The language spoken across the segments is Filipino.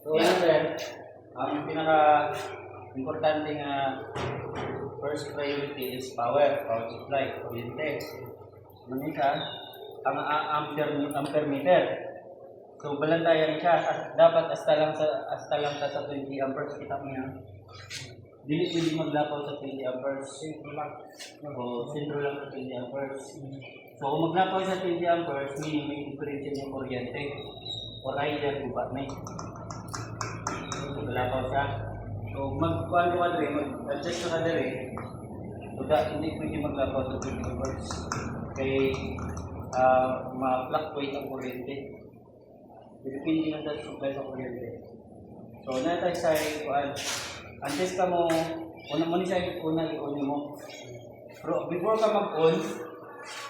So, yun din. Ang pinaka importante nga first priority is power, power supply, kuryente. Siya? Ang ampere, ampere meter. So, balantayan siya. As- Dapat hasta lang sa hasta lang ta sa 20 amperes kita mo yan. Dili pwede maglapaw sa 20 amperes. Sentro lang. O, sentro lang sa 20 amperes. So, kung maglapaw sa 20 amperes, meaning may differential yung kuryente. Or either gubat na So, maglapaw siya. So, magkuhan ka dere, mag-adjust ka dere. So, da, hindi pwede maglapaw sa 20 amperes. Kay, ah, ma-fluctuate ang kuryente. Depende lang sa supply sa kuryente. So, na tayo sa kuan. Antes ka mo, una mo ni siya una i-on mo. Pero before ka mag-on,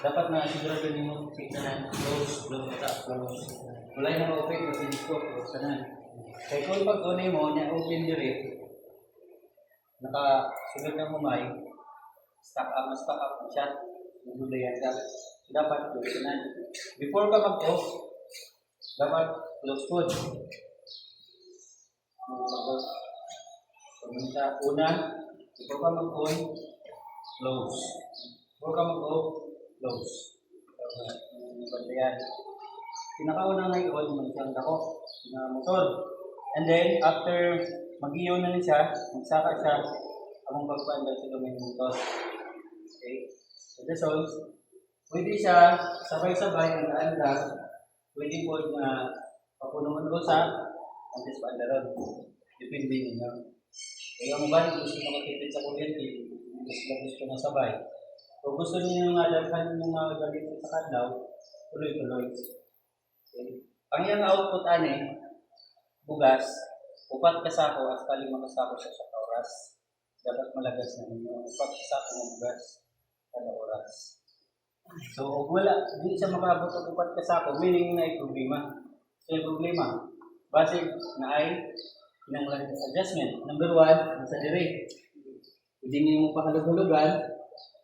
dapat na sigurado mo tignan close, close ka, close. Wala yung open kasi dito, close ka na. Kaya kung pag-on mo, niya open dire, naka sunod na humay, stock up, stock up na siya, nagulayan ka. Dapat close ka na. Before ka mag-off, dapat close food. Mag-off. Pumunta una, ikaw ka mag-on, close. Ikaw ka mag-off, close. Bantayan. Pinakauna ngayon, may siyang dako na motor. And then, after mag-iyo na rin siya, magsaka siya, among pagpanda sa domain motor. Okay? So, this all, pwede siya sabay-sabay ang daan Pwede po na papunuan ko sa antes pa ron. Depende ninyo. Kaya mo ba, gusto nyo makatipid sa kuryente, gusto gusto na sabay. Kung gusto niyo nga dalhan yung mga gamit sa kandaw, tuloy-tuloy. Okay. Ang iyang output ane, bugas, upat ka sako at lima ka sako siya sa oras. Dapat malagas na ninyo. Upat ka sako ng bugas kada oras. So, kung wala, hindi siya makabot ang upat ka sako, meaning na ay problema. So, yung problema, base na ay kinanglan adjustment. Number one, sa dire. Hindi niyo mo pahalog-halogan,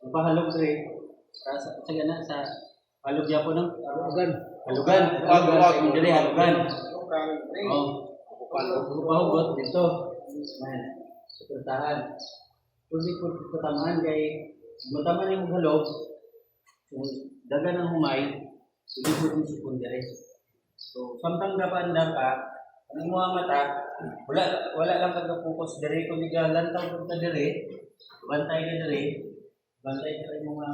ang pahalog dire, para sa sa gana sa halog yapo ng halugan. Halugan. Halugan. Sa dire halugan. Oh. Pahugot dito. Man. Suportahan. Kung di ko katamaan kay mataman yung halog, daga ng humay, hindi ko din sipon dire. So, samtang dapaandar ka, ang mga mata, wala wala lang kagapokus dire kung igalantaw ko ka dire, bantay ka dire, bantay ka rin mga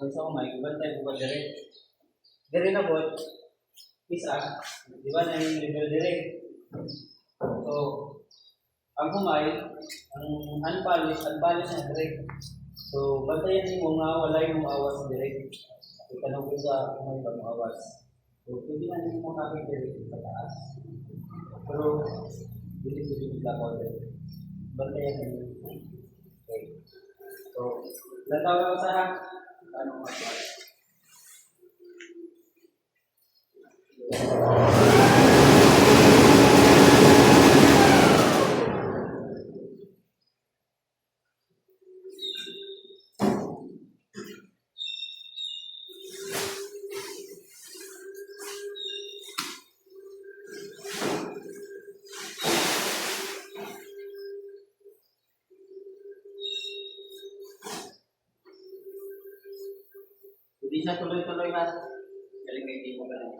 kung sa umay, bantay ko ka dire. Dire na po, isa, di ba na yung level dire? So, ang humay, ang unpolished, unpolished na dire. So, bantayan mo nga wala yung awas dire. Itanong ko sa humay ba awas. So, pwede na din mo kakit dire sa taas. Pero, hindi pwede bigla ko dire. Bantayan mo. Okay. So, natawag ko sa ano mo Hindi siya tuloy-tuloy na. Galing kay Timo ka lang.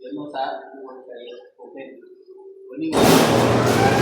Yun mo sa work kayo. Open. Kunin mo.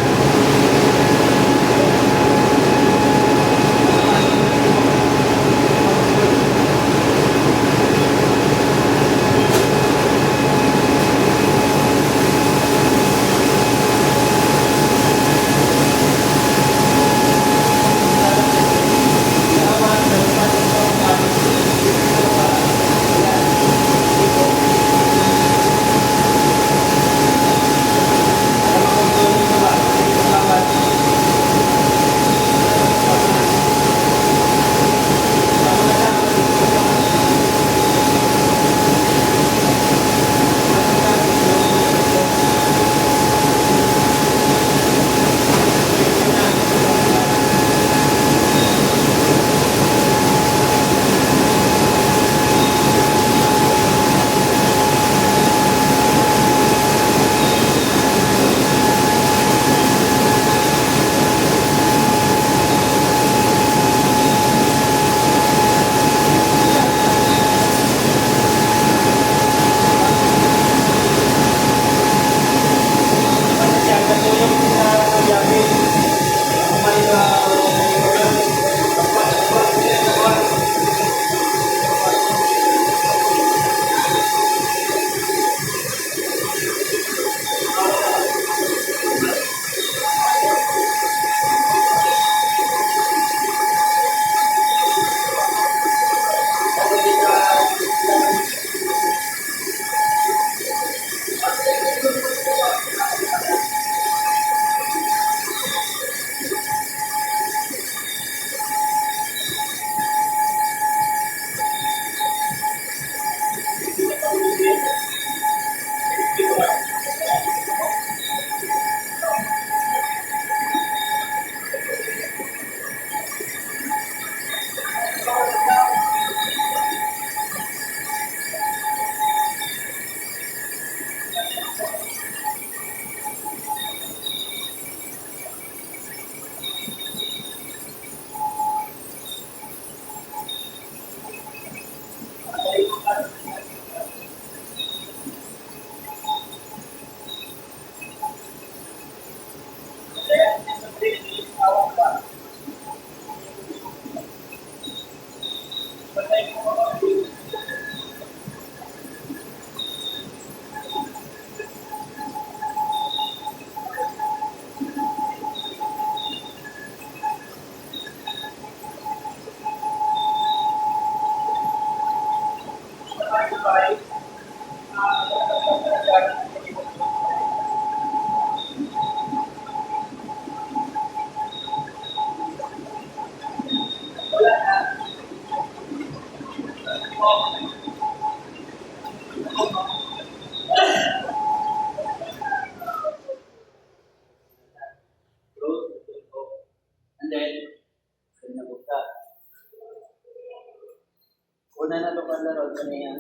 Niya.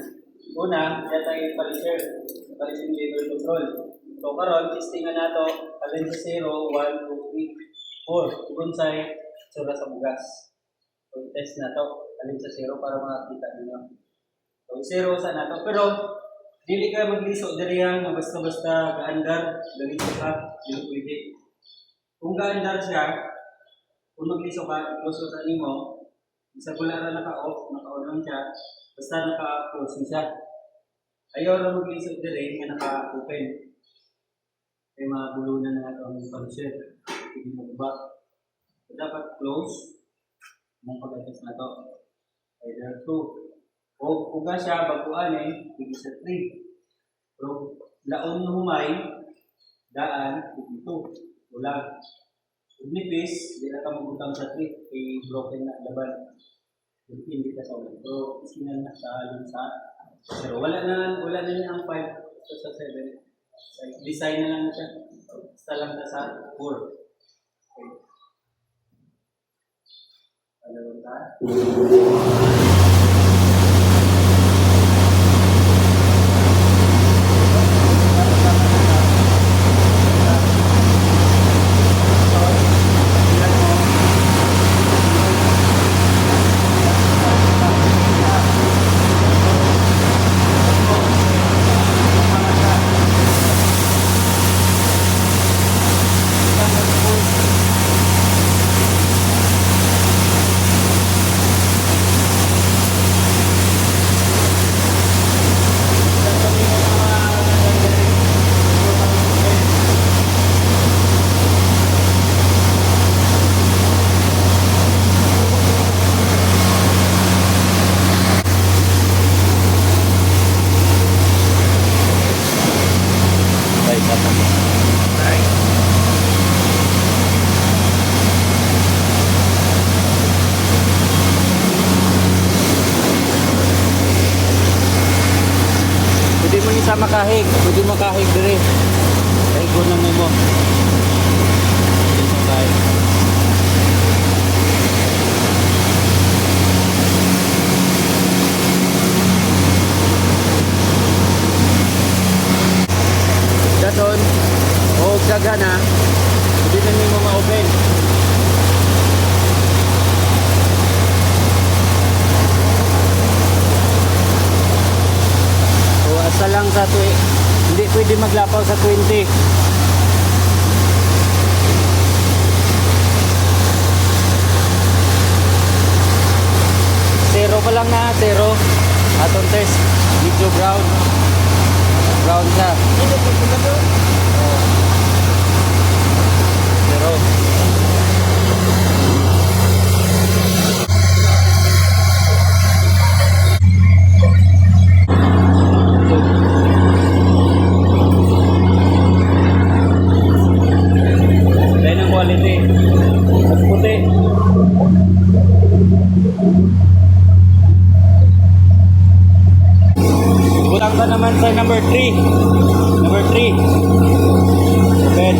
Una, diya tayo palisir. Palisir labor control. So karon testingan nato alin sa 0, 1, 2, 3, 4. Kung sa sura sa bugas. So test na to alin sa 0 para makakita ninyo. So 0 sa nato. Pero dili ka magliso diri nga basta-basta gaandar, galiso ka, dili pwede. Kung gaandar siya, kung magliso ka, close sa nimo, isa wala na naka-off, naka-on siya, basta naka-close na siya. Ayaw na mag-isip dire nga naka-open. Kaya mga bulunan na nato ang pansit. Hindi mo ba? So, dapat close. Mong pag-adjust na to. Either 2. O kung ka siya, baguan eh, hindi sa 3. Pero laon na humay, daan, hindi 2. Wala. Nipis, hindi na ka magutang sa 3. Kay broken na laban. Hindi ka sa ulan. Pero isinan na sa alin sa pero wala na, wala na niya ang 5 sa sa 7. So, design na lang siya. Basta lang na sa 4. Okay. Alam mo ni sa makahig, pwede makahig dire. Kay gunang mo. Makahig. Daton, o gagana, pwede na nimo ma-open. So asa lang sa twi hindi pwede maglapaw sa 20. Zero pa lang na, zero. Atong test, medyo brown. Brown siya. Oo. Zero. Naman sa number 3. Number 3. Open.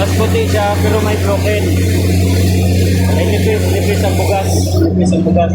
Mas puti siya pero may broken. Ay nipis, nipis ang bugas. Nipis ang bugas.